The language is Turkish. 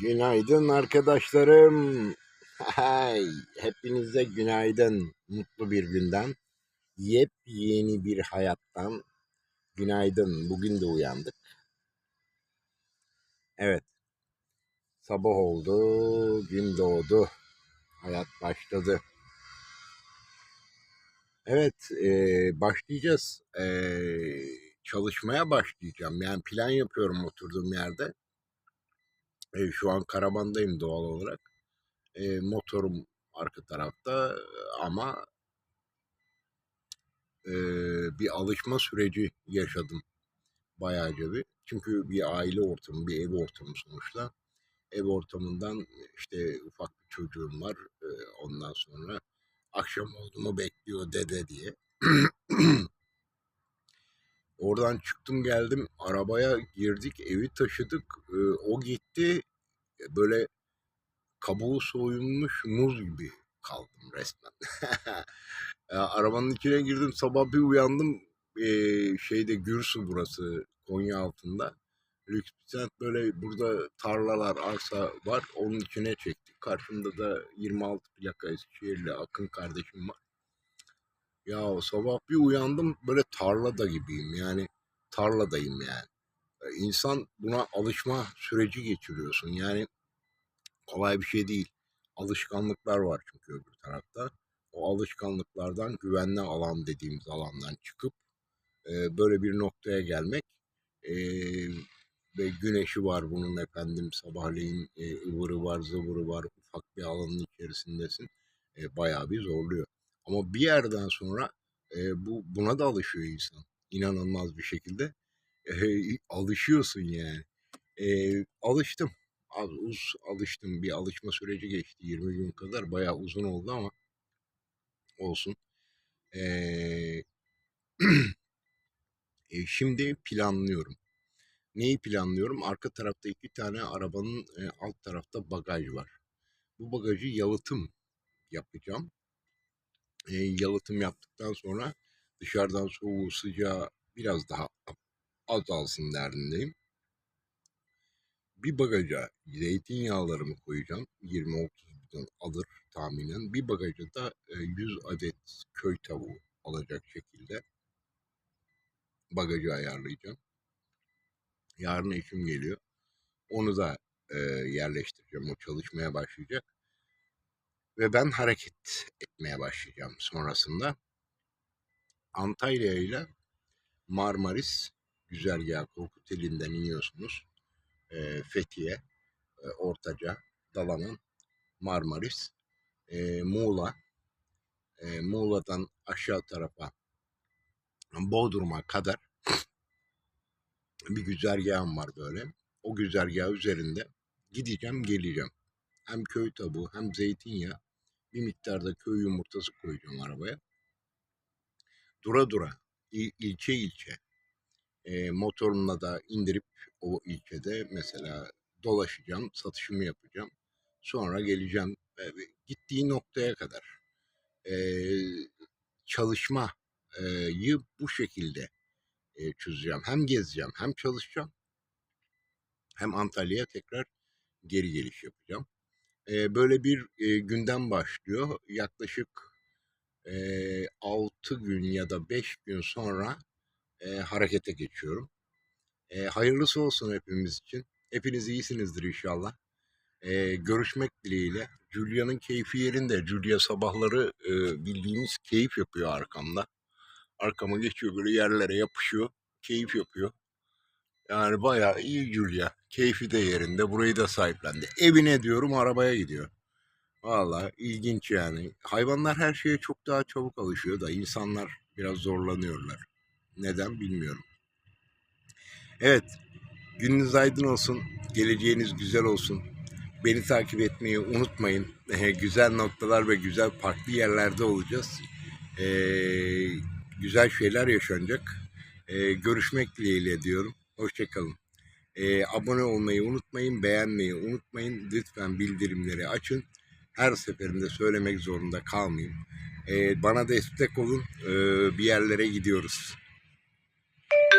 Günaydın arkadaşlarım. Hay, hepinize günaydın. Mutlu bir günden, yepyeni bir hayattan günaydın. Bugün de uyandık. Evet, sabah oldu, gün doğdu, hayat başladı. Evet, e, başlayacağız. E, çalışmaya başlayacağım. Yani plan yapıyorum oturduğum yerde. E, şu an karavandayım doğal olarak. E, motorum arka tarafta ama e, bir alışma süreci yaşadım bayağıca bir. Çünkü bir aile ortamı, bir ev ortamı sonuçta. Ev ortamından işte ufak bir çocuğum var. E, ondan sonra akşam oldu bekliyor dede diye. Oradan çıktım geldim arabaya girdik evi taşıdık. E, o gitti böyle kabuğu soyulmuş muz gibi kaldım resmen. Arabanın içine girdim sabah bir uyandım eee, şeyde Gürsu burası Konya altında. Lüks bir semt böyle burada tarlalar arsa var onun içine çektik. Karşımda da 26 plaka Eskişehirli Akın kardeşim var. Ya sabah bir uyandım böyle tarlada gibiyim yani tarladayım yani. E, İnsan buna alışma süreci geçiriyorsun yani kolay bir şey değil. Alışkanlıklar var çünkü öbür tarafta. O alışkanlıklardan güvenli alan dediğimiz alandan çıkıp e, böyle bir noktaya gelmek e, ve güneşi var bunun efendim sabahleyin e, ıvırı var zıvırı var ufak bir alanın içerisindesin e, bayağı bir zorluyor. Ama bir yerden sonra e, bu buna da alışıyor insan inanılmaz bir şekilde e, alışıyorsun yani. E, alıştım az uz alıştım bir alışma süreci geçti 20 gün kadar bayağı uzun oldu ama olsun. Ee, e, şimdi planlıyorum. Neyi planlıyorum? Arka tarafta iki tane arabanın e, alt tarafta bagaj var. Bu bagajı yalıtım yapacağım. E, yalıtım yaptıktan sonra dışarıdan soğuğu sıcağı biraz daha azalsın derdindeyim. Bir bagaja zeytinyağlarımı koyacağım. 20-30 bidon alır tahminen. Bir bagaja da e, 100 adet köy tavuğu alacak şekilde bagajı ayarlayacağım. Yarın eşim geliyor. Onu da e, yerleştireceğim. O çalışmaya başlayacak. Ve ben hareket etmeye başlayacağım sonrasında. Antalya ile Marmaris güzergahı Korkuteli'nden iniyorsunuz. E, Fethiye, e, Ortaca, Dalaman, Marmaris, e, Muğla, e, Muğla'dan aşağı tarafa Bodrum'a kadar bir güzergahım var böyle. O güzergah üzerinde gideceğim geleceğim. Hem köy tavuğu hem zeytinyağı bir miktarda köy yumurtası koyacağım arabaya. Dura dura il, ilçe ilçe e, motorumla da indirip o ilçede mesela dolaşacağım, satışımı yapacağım. Sonra geleceğim e, gittiği noktaya kadar e, çalışmayı bu şekilde e, çözeceğim. Hem gezeceğim hem çalışacağım hem Antalya'ya tekrar geri geliş yapacağım. Böyle bir e, günden başlıyor. Yaklaşık e, 6 gün ya da 5 gün sonra e, harekete geçiyorum. E, hayırlısı olsun hepimiz için. Hepiniz iyisinizdir inşallah. E, görüşmek dileğiyle. Julia'nın keyfi yerinde. Julia sabahları e, bildiğimiz keyif yapıyor arkamda. Arkama geçiyor böyle yerlere yapışıyor. Keyif yapıyor. Yani bayağı iyi Julia. Keyfi de yerinde. Burayı da sahiplendi. Evine diyorum arabaya gidiyor. Valla ilginç yani. Hayvanlar her şeye çok daha çabuk alışıyor da insanlar biraz zorlanıyorlar. Neden bilmiyorum. Evet. Gününüz aydın olsun. Geleceğiniz güzel olsun. Beni takip etmeyi unutmayın. güzel noktalar ve güzel farklı yerlerde olacağız. Ee, güzel şeyler yaşanacak. Ee, görüşmek dileğiyle diyorum. Hoşçakalın. Ee, abone olmayı unutmayın, beğenmeyi unutmayın. Lütfen bildirimleri açın. Her seferinde söylemek zorunda kalmayın. Ee, bana destek olun. Ee, bir yerlere gidiyoruz.